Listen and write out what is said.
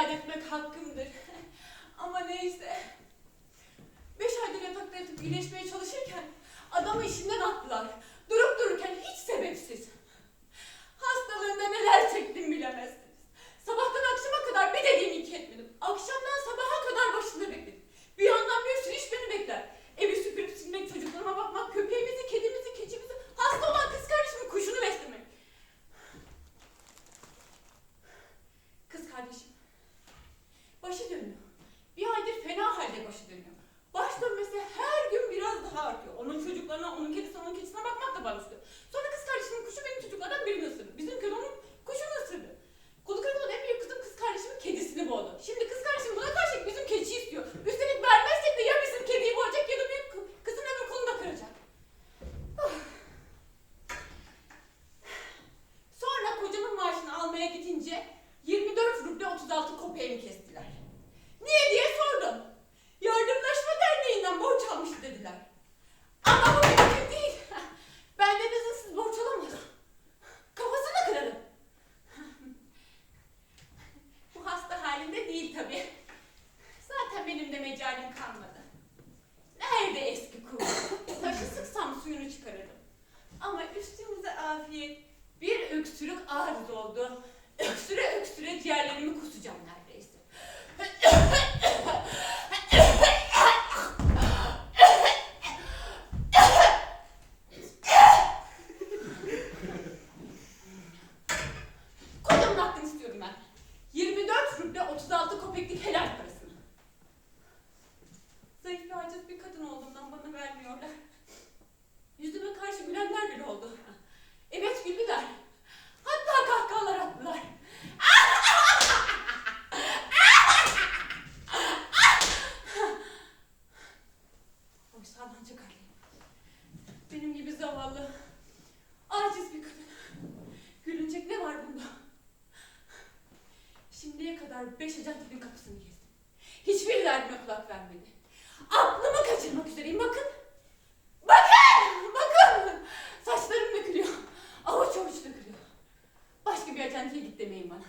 iade etmek hakkımdır. Ama neyse. Beş aydır yatakta yatıp iyileşmeye çalışırken adamı işinden attılar. benim de mecalim kalmadı. Nerede eski kum? Taşı sıksam suyunu çıkarırım. Ama üstümüze afiyet. Bir öksürük ağrı doldu. Öksüre öksüre ciğerlerimi kusacağım neredeyse. zavallı. Aciz bir kadın. Gülünecek ne var bunda? Şimdiye kadar beş acentinin kapısını gezdim. Hiçbir derdime kulak vermedi. Aklımı kaçırmak üzereyim bakın. Bakın! Bakın! Saçlarım dökülüyor. Avuç avuç dökülüyor. Başka bir acentiye git demeyin bana.